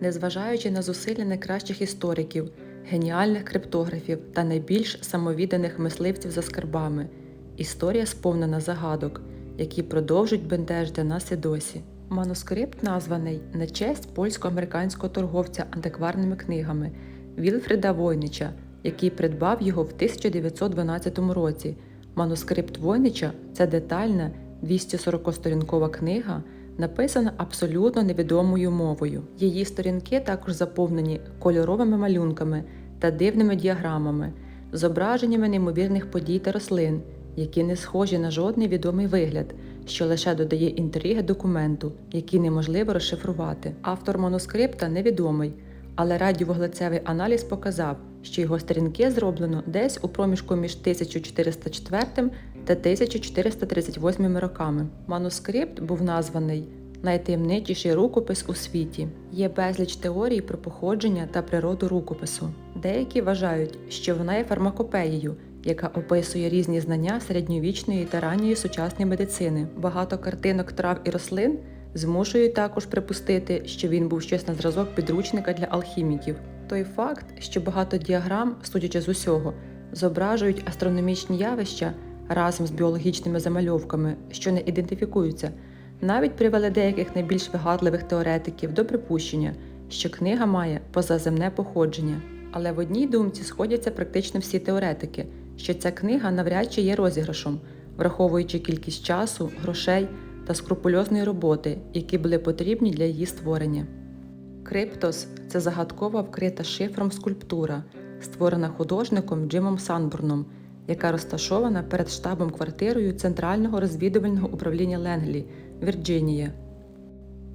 Незважаючи на зусилля найкращих істориків, геніальних криптографів та найбільш самовідданих мисливців за скарбами, історія сповнена загадок, які продовжують бентежити нас і досі. Манускрипт названий на честь польсько-американського торговця антикварними книгами Вільфреда Войнича, який придбав його в 1912 році. Манускрипт Войнича це детальна 240-сторінкова книга, написана абсолютно невідомою мовою. Її сторінки також заповнені кольоровими малюнками та дивними діаграмами, зображеннями неймовірних подій та рослин, які не схожі на жодний відомий вигляд, що лише додає інтриги документу, який неможливо розшифрувати. Автор манускрипта невідомий, але радіовуглецевий аналіз показав, що його сторінки зроблено десь у проміжку між 1404 та 1438 роками. Манускрипт був названий найтаємничіший рукопис у світі. Є безліч теорій про походження та природу рукопису. Деякі вважають, що вона є фармакопеєю, яка описує різні знання середньовічної та ранньої сучасної медицини. Багато картинок трав і рослин змушують також припустити, що він був щось на зразок підручника для алхіміків. Той факт, що багато діаграм, судячи з усього, зображують астрономічні явища разом з біологічними замальовками, що не ідентифікуються, навіть привели деяких найбільш вигадливих теоретиків до припущення, що книга має позаземне походження. Але в одній думці сходяться практично всі теоретики, що ця книга навряд чи є розіграшом, враховуючи кількість часу, грошей та скрупульозної роботи, які були потрібні для її створення. Криптос це загадкова вкрита шифром скульптура, створена художником Джимом Санбурном, яка розташована перед штабом-квартирою Центрального розвідувального управління Ленглі, Вірджинія.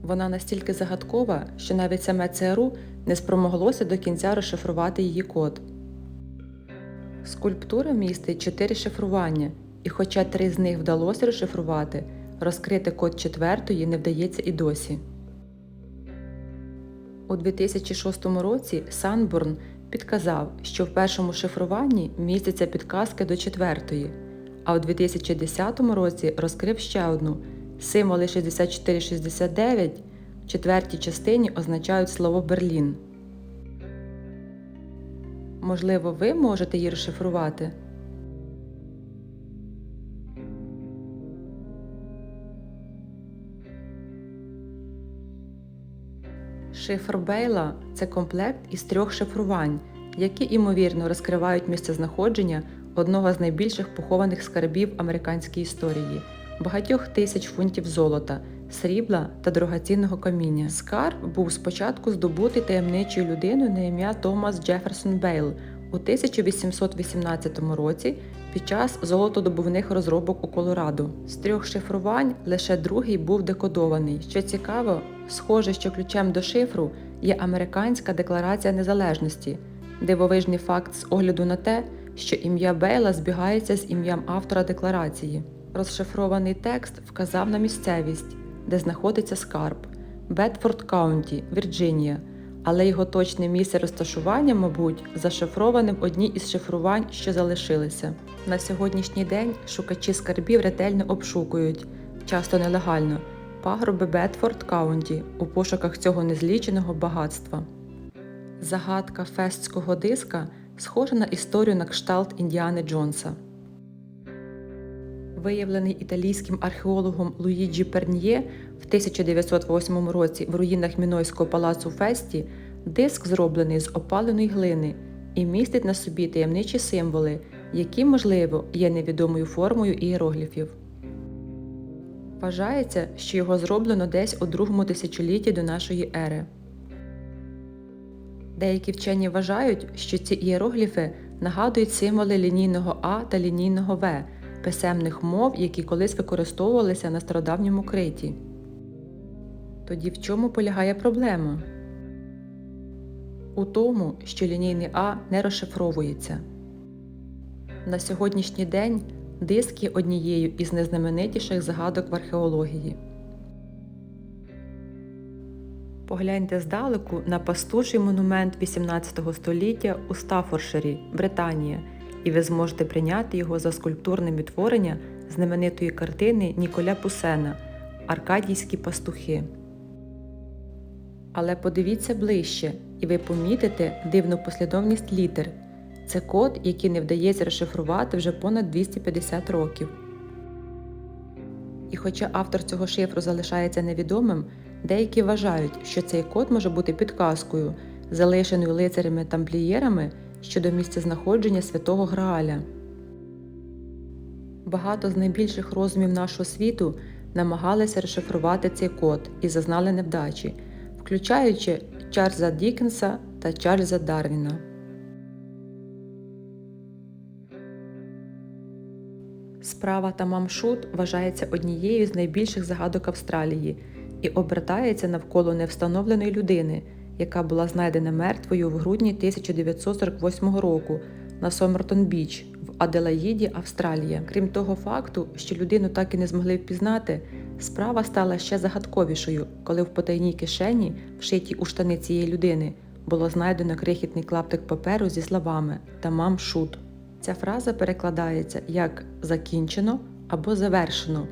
Вона настільки загадкова, що навіть саме ЦРУ не спромоглося до кінця розшифрувати її код. Скульптура містить чотири шифрування, і хоча три з них вдалося розшифрувати, розкрити код четвертої не вдається і досі. У 2006 році Санборн підказав, що в першому шифруванні містяться підказки до четвертої, а у 2010 році розкрив ще одну символи 6469 в четвертій частині означають слово Берлін. Можливо, ви можете її розшифрувати? Шифр Бейла це комплект із трьох шифрувань, які ймовірно розкривають місцезнаходження одного з найбільших похованих скарбів американської історії багатьох тисяч фунтів золота, срібла та дорогоцінного каміння. Скарб був спочатку здобутий таємничою людиною на ім'я Томас Джеферсон Бейл у 1818 році під час золотодобувних розробок у Колорадо. З трьох шифрувань лише другий був декодований. Що цікаво, схоже, що ключем до шифру є американська декларація незалежності, дивовижний факт з огляду на те, що ім'я Бейла збігається з ім'ям автора декларації. Розшифрований текст вказав на місцевість, де знаходиться скарб Бетфорд Каунті, Вірджинія, але його точне місце розташування, мабуть, зашифроване в одній із шифрувань, що залишилися. На сьогоднішній день шукачі скарбів ретельно обшукують, часто нелегально, пагорби Бетфорд Каунті у пошуках цього незліченого багатства. Загадка фестського диска схожа на історію на кшталт Індіани Джонса. Виявлений італійським археологом Луїджі Перньє в 1908 році в руїнах Мінойського палацу Фесті, диск зроблений з опаленої глини і містить на собі таємничі символи, які, можливо, є невідомою формою ієрогліфів. Вважається, що його зроблено десь у другому тисячолітті до нашої ери. Деякі вчені вважають, що ці ієрогліфи нагадують символи лінійного А та лінійного В писемних мов, які колись використовувалися на стародавньому криті. Тоді в чому полягає проблема? У тому, що лінійний А не розшифровується. На сьогоднішній день диск є однією із незнаменитіших загадок в археології. Погляньте здалеку на пастуший монумент 18 століття у Стафорширі, Британія, і ви зможете прийняти його за скульптурне відтворення знаменитої картини Ніколя Пусена Аркадійські пастухи. Але подивіться ближче, і ви помітите дивну послідовність літер. Це код, який не вдається розшифрувати вже понад 250 років. І хоча автор цього шифру залишається невідомим, деякі вважають, що цей код може бути підказкою, залишеною лицарями тамплієрами щодо місцезнаходження святого Грааля. Багато з найбільших розумів нашого світу намагалися розшифрувати цей код і зазнали невдачі, включаючи Чарльза Дікенса та Чарльза Дарвіна. Справа Тамам-Шут вважається однією з найбільших загадок Австралії і обертається навколо невстановленої людини, яка була знайдена мертвою в грудні 1948 року на Сомертон Біч в Аделаїді, Австралія. Крім того факту, що людину так і не змогли впізнати, справа стала ще загадковішою, коли в потайній кишені, вшитій у штани цієї людини, було знайдено крихітний клаптик паперу зі словами Тамам Шут. Ця фраза перекладається як закінчено або завершено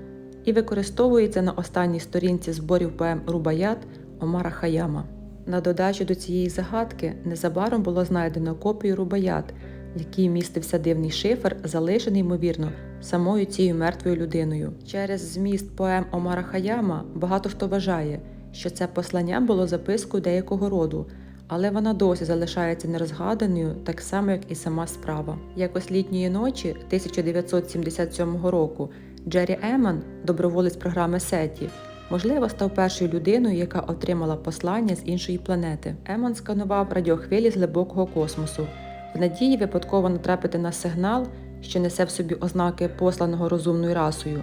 і використовується на останній сторінці зборів поем Рубаят Омара Хаяма. На додачу до цієї загадки незабаром було знайдено копію Рубаят, в якій містився дивний шифр, залишений, ймовірно, самою цією мертвою людиною. Через зміст поем Омара Хаяма багато хто вважає, що це послання було запискою деякого роду, але вона досі залишається нерозгаданою, так само як і сама справа. Якось літньої ночі 1977 року Джері Еман, доброволець програми Сеті, можливо, став першою людиною, яка отримала послання з іншої планети. Еман сканував радіохвилі з глибокого космосу, в надії випадково натрапити на сигнал, що несе в собі ознаки посланого розумною расою.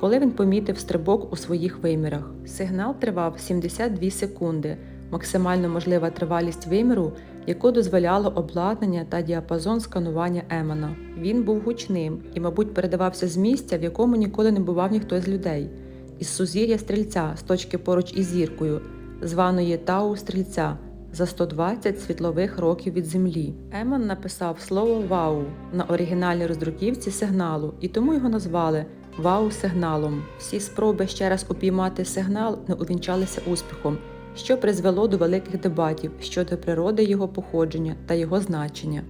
Коли він помітив стрибок у своїх вимірах. Сигнал тривав 72 секунди, максимально можлива тривалість виміру, яку дозволяло обладнання та діапазон сканування Емана. Він був гучним і, мабуть, передавався з місця, в якому ніколи не бував ніхто з людей, із сузір'я стрільця з точки поруч із зіркою, званої Тау Стрільця. За 120 світлових років від землі Еман написав слово Вау на оригінальній роздруківці сигналу, і тому його назвали Вау-сигналом. Всі спроби ще раз упіймати сигнал не увінчалися успіхом, що призвело до великих дебатів щодо природи його походження та його значення.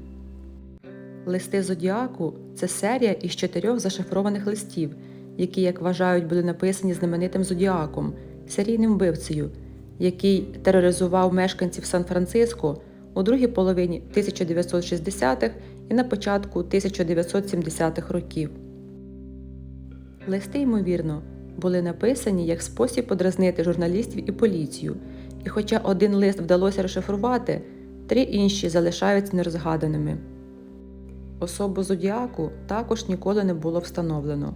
Листи Зодіаку це серія із чотирьох зашифрованих листів, які, як вважають, були написані знаменитим Зодіаком, серійним вбивцею, який тероризував мешканців Сан-Франциско у другій половині 1960-х і на початку 1970-х років. Листи, ймовірно, були написані як спосіб подразнити журналістів і поліцію, і хоча один лист вдалося розшифрувати, три інші залишаються нерозгаданими. Особу Зодіаку також ніколи не було встановлено,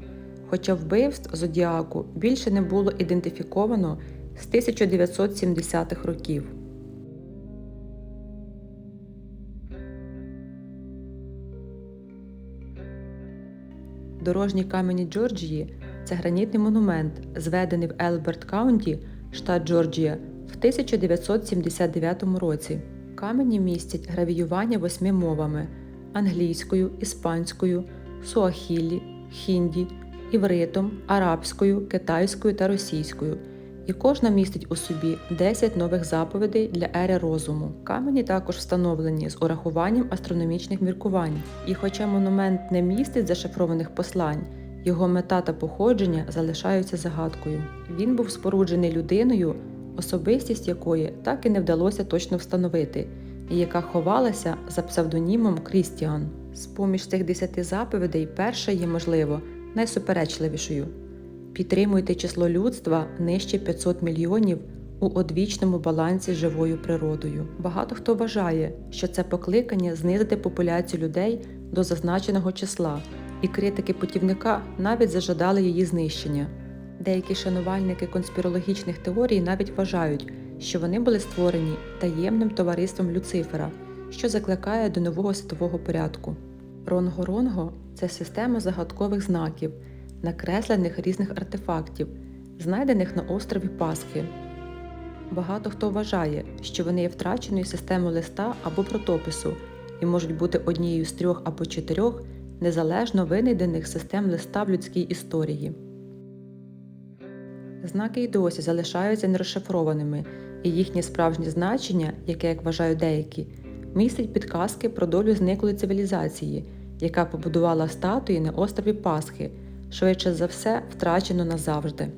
хоча вбивств Зодіаку більше не було ідентифіковано з 1970-х років. Дорожні камені Джорджії це гранітний монумент, зведений в Елберт Каунті, штат Джорджія, в 1979 році. Камені містять гравіювання восьми мовами англійською, іспанською, суахілі, хінді, івритом, арабською, китайською та російською. І кожна містить у собі 10 нових заповідей для ери розуму. Камені також встановлені з урахуванням астрономічних міркувань. І хоча монумент не містить зашифрованих послань, його мета та походження залишаються загадкою. Він був споруджений людиною, особистість якої так і не вдалося точно встановити, і яка ховалася за псевдонімом Крістіан. З поміж цих десяти заповідей перша є, можливо, найсуперечливішою. Підтримуйте число людства нижче 500 мільйонів у одвічному балансі з живою природою. Багато хто вважає, що це покликання знизити популяцію людей до зазначеного числа, і критики путівника навіть зажадали її знищення. Деякі шанувальники конспірологічних теорій навіть вважають, що вони були створені таємним товариством Люцифера, що закликає до нового світового порядку. Ронго-Ронго це система загадкових знаків, накреслених різних артефактів, знайдених на острові Пасхи. Багато хто вважає, що вони є втраченою системою листа або протопису і можуть бути однією з трьох або чотирьох незалежно винайдених систем листа в людській історії. Знаки й досі залишаються нерозшифрованими, і їхнє справжнє значення, яке, як вважають деякі, містить підказки про долю зниклої цивілізації, яка побудувала статуї на острові Пасхи, швидше за все втрачено назавжди.